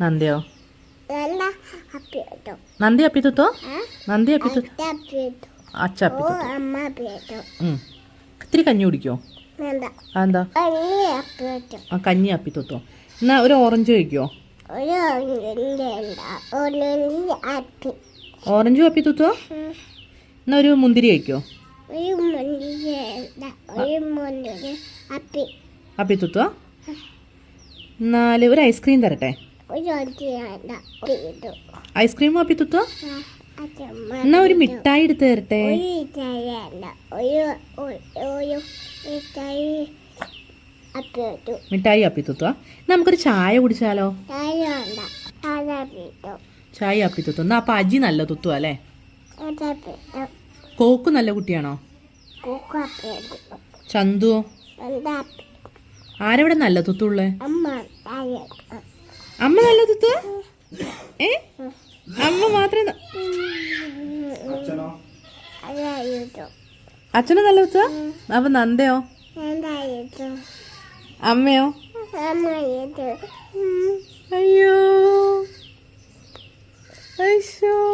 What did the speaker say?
നന്ദിയോ? നന്ദി അപ്പിത്തുത്തോ? നന്ദി അപ്പിത്തു അച്ഛ. ഇത്തിരി കഞ്ഞി കുടിക്കോ? എന്താ ആ കഞ്ഞി അപ്പിത്തുത്തോ. എന്നാ ഒരു ഓറഞ്ച് കഴിക്കോ? ഓറഞ്ച് ഒന്നിന്റെ ഒന്നിന്റെ അപ്പി. ഓറഞ്ചും അപ്പിത്തുത്തോ? ഉം. എന്നാ ഒരു മുന്തിരി കഴിക്കോ? അപ്പിത്തോ അപ്പിത്തുത്തോ? എന്നാൽ ഒരു ഐസ്ക്രീം തരട്ടെ? ഐസ്ക്രീം കാപ്പി അച്ഛമ്മ എന്നാ ഒരു മിഠായി എടുത്ത് തരട്ടെ? മിഠായി കാപ്പി എന്നാ നമുക്കൊരു ചായ കുടിച്ചാലോ? ചായ കാപ്പി അപ്പിത്തുത്തോ എന്നാ അപ്പൊ അജി നല്ല തുത്തു അല്ലേ? കോക്ക് നല്ല കുട്ടിയാണോ? ചന്തു? ചന്തുവോ ആരെവിടെ നല്ല തുത്തുള്ളേ? അമ്മ. അമ്മ നല്ല തുത്തു? ഏ? അമ്മ മാത്രം അച്ഛന്? നല്ല തുത്ത? അപ്പൊ നന്ദയോ? അമ്മയോ? അയ്യോ. അയ്യോ